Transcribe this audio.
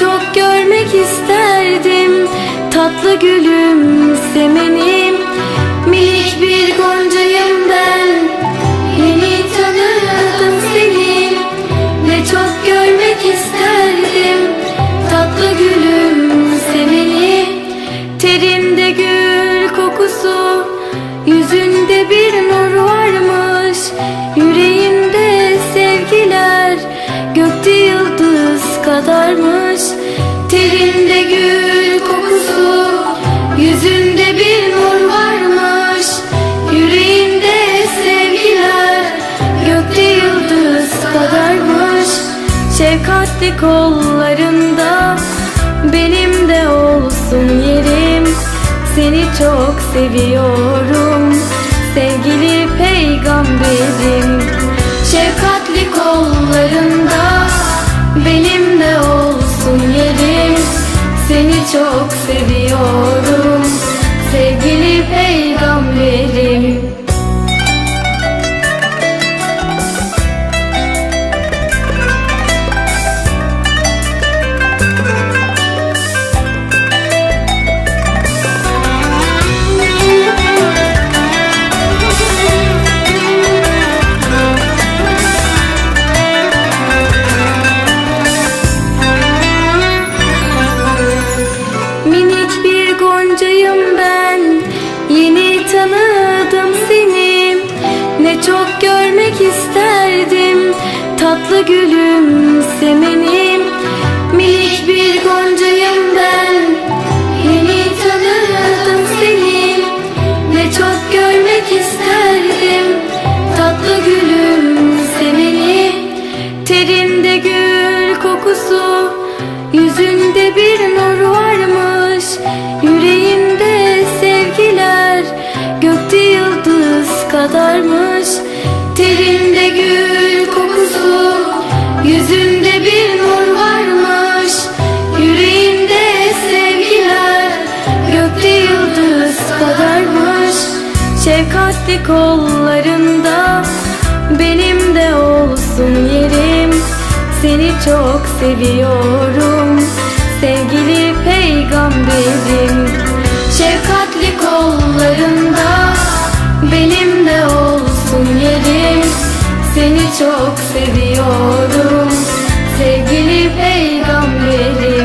çok görmek isterdim. Tatlı gülüm semenim kadarmış. Terinde gül kokusu Yüzünde bir nur varmış. Yüreğinde sevgiler Gökte yıldız kadarmış. Şefkatli kollarında Benim de olsun yerim. Seni çok seviyorum. Sevgili peygamberim çok seviyorum Sevgili peygamberim çok görmek isterdim Tatlı gülüm semenim Minik bir goncayım ben Yeni tanıdım seni. Ne çok görmek isterdim Tatlı gülüm semeni Terinde gül kokusu Yüzünde bir nur varmış. Yüreğinde sevgiler Gökte yıldız kadarmış Terinde gül kokusu Yüzünde bir nur varmış. Yüreğinde sevgiler Gökte yıldız kadarmış. Şefkatli kollarında Benim de olsun yerim. Seni çok seviyorum Sevgili peygamberim çok seviyorum. Sevgili peygamberim.